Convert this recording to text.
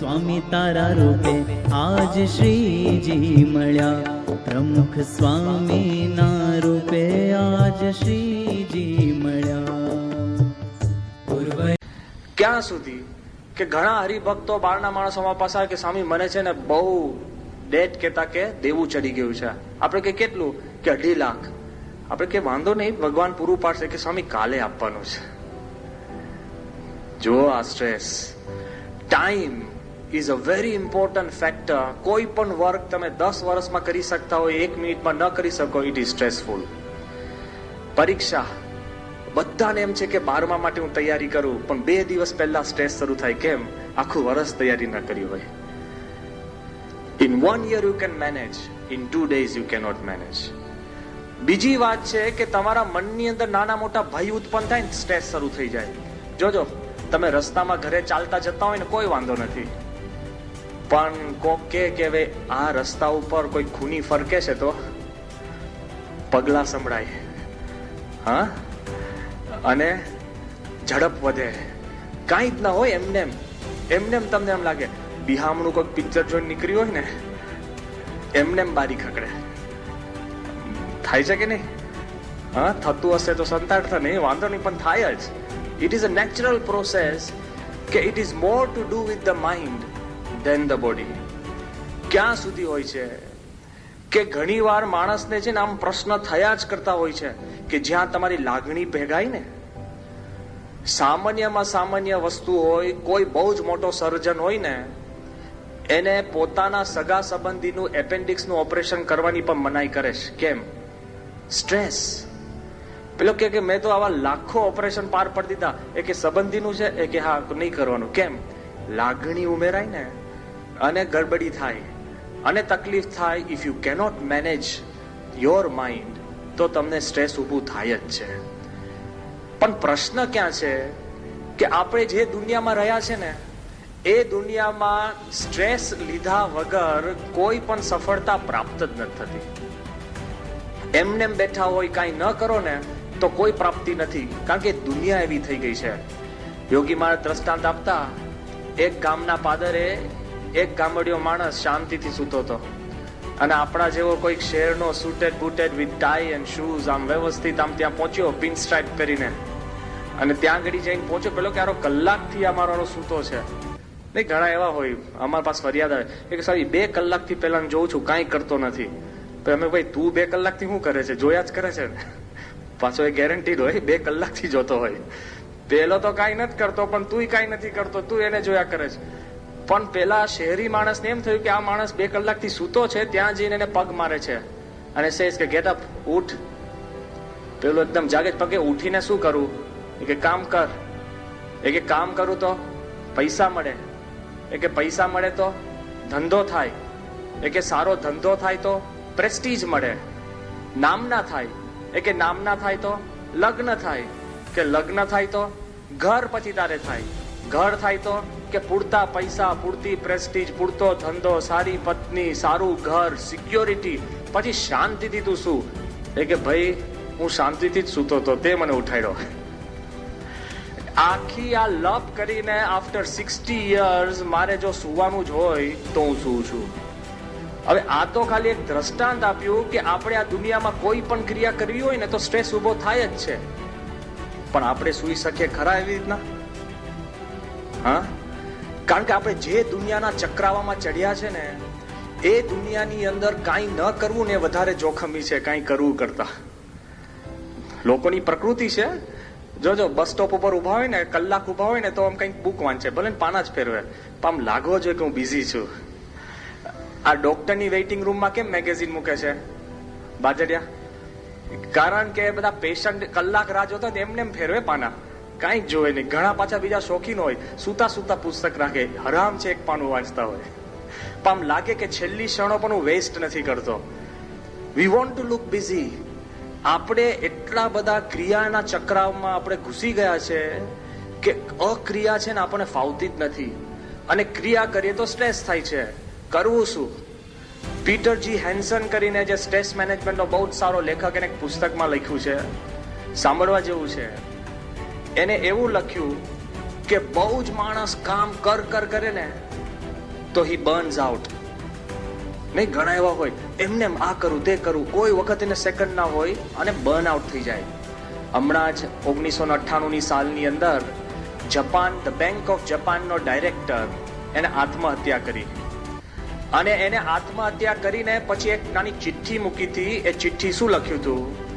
સ્વામી તારા રૂપે આજ શ્રીજી મળ્યા. પ્રમુખ સ્વામીના રૂપે આજ શ્રીજી મળ્યા. ક્યાં સુધી? કે ઘણા હરિભક્તો બહારના માણસોમાં પાસે કે સ્વામી મને છે ને બહુ ડેટ કહેતા કે દેવું ચડી ગયું છે. આપણે કે કેટલું? કે અઢી લાખ. આપણે કે વાંધો નહીં, ભગવાન પૂરું પાડશે કે સ્વામી કાલે આપવાનું છે. જો આ stress time is a very important factor કોઈ પણ વર્ક તમે દસ વર્ષમાં કરી શકતા હોય, એક મિનિટમાં ન કરી શકો ઇટ ઇઝ સ્ટ્રેસફુલ પરીક્ષા. બધાને એમ છે કે બારમા માટે હું તૈયારી કરું, પણ બે દિવસ પહેલા સ્ટ્રેસ શરૂ થાય. કેમ? આખું વર્ષ તૈયારી ન કરી હોય. In one year you can manage in two days you cannot manage બીજી વાત છે કે તમારા મનની અંદર નાના મોટા ભય ઉત્પન્ન થાય ને સ્ટ્રેસ શરૂ થઈ જાય. જોજો, તમે રસ્તામાં ઘરે ચાલતા જતા હોય ને કોઈ વાંધો નથી. પણ કોક કે કે હવે આ રસ્તા ઉપર કોઈ ખૂની ફરકે છે તો પગલા સંભળાય. હા? અને ઝડપ વધે. કાંઈ જ ના હોય એમને એમને એમ તમને એમ લાગે. બિહામણું કોઈક પિક્ચર જોઈને નીકળ્યું હોય ને, એમને એમ બારી ખકડે. થાય છે કે નહીં? હા, થતું હશે તો સંતાડતા નહીં, વાંધો નહીં, પણ થાય જ. It is a natural process કે it is more to do with the mind than the body ક્યાં સુધી હોય છે? કે ઘણીવાર માણસને છે ને આમ પ્રશ્ન થયા જ કરતા હોય છે કે જ્યાં તમારી લાગણી ભેગાય ને? સામાન્યમાં સામાન્ય વસ્તુ હોય, કોઈ બહુ જ મોટો સર્જન હોય ને, એને પોતાના સગા સંબંધીનું એપેન્ડિક્સનું ઓપરેશન કરવાની પણ મનાઈ કરે છે. કેમ? સ્ટ્રેસ. પેલો કે મેં તો આવા લાખો ઓપરેશન પાર પડી દીધા. એ કે સંબંધીનું છે? એ કે હા, નહીં કરવાનું. કેમ? લાગણી ઉમેરાય ને. અને ગડબડી થાય, અને તકલીફ થાય if you cannot manage your mind તો તમને સ્ટ્રેસ ઊભું થાય જ છે. પણ પ્રશ્ન ક્યાં છે? કે આપણે જે દુનિયામાં રહ્યા છે ને, એ દુનિયામાં સ્ટ્રેસ લીધા વગર કોઈ પણ સફળતા પ્રાપ્ત જ નથી થતી. એમને બેઠા હોય, કાંઈ ન કરો ને, તો કોઈ પ્રાપ્તિ નથી. કારણ કે દુનિયા એવી થઈ ગઈ છે. યોગી મારા દ્રષ્ટાંત આપતા, એક ગામના પાદરે એક ગામડિયો માણસ શાંતિથી સૂતો હતો. અને આપણા જેવો કોઈક શહેરનો suited booted with tie and shoes આમ વ્યવસ્થિત આમ ત્યાં પહોંચ્યો પિન સ્ટ્રાઇપ કરીને. અને ત્યાં આગળ જઈને પહોંચ્યો, પેલો ક્યારો કલાકથી અમારો સૂતો છે. નહીં, ઘણા એવા હોય, અમારા પાસે ફરિયાદ આવે. કે સાહેબ બે કલાકથી પહેલા જોઉં છું, કાંઈ કરતો નથી. તો અમે ભાઈ, તું બે કલાકથી શું કરે છે? જોયા જ કરે છે ને? પાછો એ ગેરંટીડ હોય, બે કલાકથી જોતો હોય. પેલો તો કાંઈ નથી કરતો, પણ તું કાંઈ નથી કરતો, તું એને જોયા કરે છે. પણ પેલા શહેરી માણસને એમ થયું કે આ માણસ બે કલાકથી સૂતો છે, ત્યાં જઈને એને પગ મારે છે. અને સેસ કે ગેટ અપ ઉઠ. પેલો એકદમ જાગે પગે ઉઠીને શું કરવું એ કે, કામ કર. એ કે, કામ કરું તો પૈસા મળે. એ કે, પૈસા મળે તો ધંધો થાય. એ કે, સારો ધંધો થાય તો પ્રેસ્ટીજ મળે. નામના થાય. એ કે નામના થાય તો લગ્ન થાય. કે, લગ્ન થાય તો ઘર પછી તારે થાય. ઘર થાય તો કે પૂરતા પૈસા, પૂરતી પ્રેસ્ટીજ પૂરતો ધંધો, સારી પત્ની, સારું ઘર સિક્યોરિટી પછી શાંતિથી તું શું એ કે ભાઈ, હું શાંતિથી જ સૂતો હતો તે મને ઉઠાડ્યો આખી આ લપ કરીને આફ્ટર સિક્સટી યર્સ મારે જો સુવાનું જ હોય તો હું સુવું છું. હવે આ તો ખાલી એક દ્રષ્ટાંત આપ્યું કે આપણે આ દુનિયામાં કોઈ પણ ક્રિયા કરવી હોય ને તો સ્ટ્રેસ ઊભો થાય જ છે. પણ આપણે સુઈ શકીએ ખરા એવી રીતના? હા? કારણ કે આપણે જે દુનિયાના ચક્રાવામાં ચડ્યા છે ને, એ દુનિયાની અંદર કાંઈ ન કરવું ને વધારે જોખમી છે, કાંઈ કરવું કરતા. લોકોની પ્રકૃતિ છે જોજો બસ સ્ટોપ ઉપર ઊભા હોય ને, કલાક ઊભા હોય ને, તો આમ કંઈક બુક વાંચે, ભલે પાના જ ફેરવે. પણ આમ લાગવો જોઈએ કે હું બિઝી છું. આ ડોક્ટરની વેઇટિંગ રૂમમાં કેમ મેગેઝિન મૂકે છે? બાજડિયા કારણ કે બધા પેશન્ટ કલાક રાહ જોતા એમને એમ ફેરવે પાના. કાંઈ જ જોવે નહીં. ઘણા પાછા બીજા શોખીન હોય. સુતા સુતા પુસ્તક રાખે. હરામ છે એક પાનું વાંચતા હોય. પણ આમ લાગે કે છેલ્લી ક્ષણો પણ હું વેસ્ટ નથી કરતો. We want to look busy આપણે એટલા બધા ક્રિયાના ચક્રામાં આપણે ઘૂસી ગયા છે કે અક્રિયા છે ને આપણને ફાવતી જ નથી. અને ક્રિયા કરીએ તો સ્ટ્રેસ થાય છે. કરવું શું? પીટર જી હેન્સન કરીને જે સ્ટ્રેસ મેનેજમેન્ટનો બહુ જ સારો લેખક એને પુસ્તકમાં લખ્યું છે. સાંભળવા જેવું છે. એને એવું લખ્યું કે બહુ જ માણસ કામ કર કર કરે ને, તો હી બર્ન્સ આઉટ નહીં, ઘણા એવા હોય, એમને એમ આ કરું, તે કરું, કોઈ વખત એને સેકન્ડ ના હોય અને બર્ન આઉટ થઈ જાય. હમણાં જ ઓગણીસો અઠ્ઠાણુંની સાલની અંદર જપાન ધ બેંક ઓફ જપાનનો ડાયરેક્ટર એને આત્મહત્યા કરી. અને એને આત્મહત્યા કરીને પછી એક નાની ચિઠ્ઠી મૂકી હતી, એ ચિઠ્ઠી શું લખ્યું હતું